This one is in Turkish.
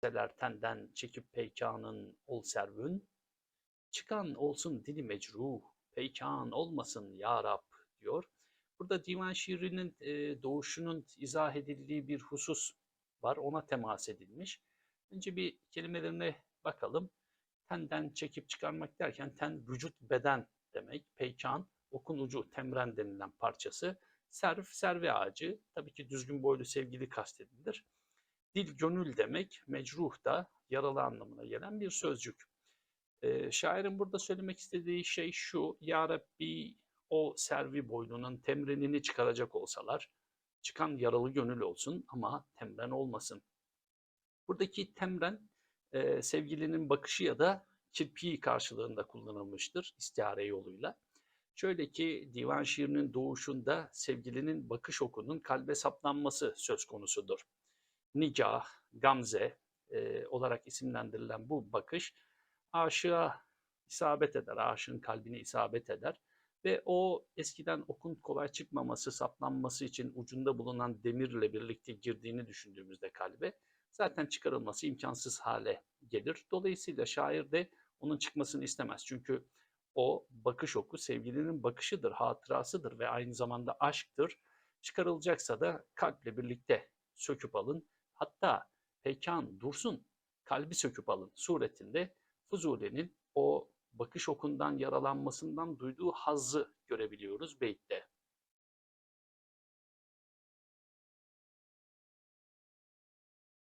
Seler tenden çekip peykanın ol servün. Çıkan olsun dili mecruh, peykan olmasın ya Rab diyor. Burada divan şiirinin e, doğuşunun izah edildiği bir husus var. Ona temas edilmiş. Önce bir kelimelerine bakalım. Tenden çekip çıkarmak derken ten vücut beden demek. Peykan okun ucu temren denilen parçası. Serv servi ağacı tabii ki düzgün boylu sevgili kastedilir. Dil gönül demek. Mecruh da yaralı anlamına gelen bir sözcük. Ee, şairin burada söylemek istediği şey şu. Ya Rabbi o servi boynunun temrenini çıkaracak olsalar çıkan yaralı gönül olsun ama temren olmasın. Buradaki temren e, sevgilinin bakışı ya da kirpiği karşılığında kullanılmıştır istihare yoluyla. Şöyle ki divan şiirinin doğuşunda sevgilinin bakış okunun kalbe saplanması söz konusudur. Nicah, gamze e, olarak isimlendirilen bu bakış aşığa isabet eder, aşığın kalbine isabet eder ve o eskiden okun kolay çıkmaması, saplanması için ucunda bulunan demirle birlikte girdiğini düşündüğümüzde kalbe zaten çıkarılması imkansız hale gelir. Dolayısıyla şair de onun çıkmasını istemez. Çünkü o bakış oku sevgilinin bakışıdır, hatırasıdır ve aynı zamanda aşktır. Çıkarılacaksa da kalple birlikte söküp alın. Hatta pekan dursun, kalbi söküp alın suretinde Fuzuli'nin o bakış okundan yaralanmasından duyduğu hazzı görebiliyoruz beytte.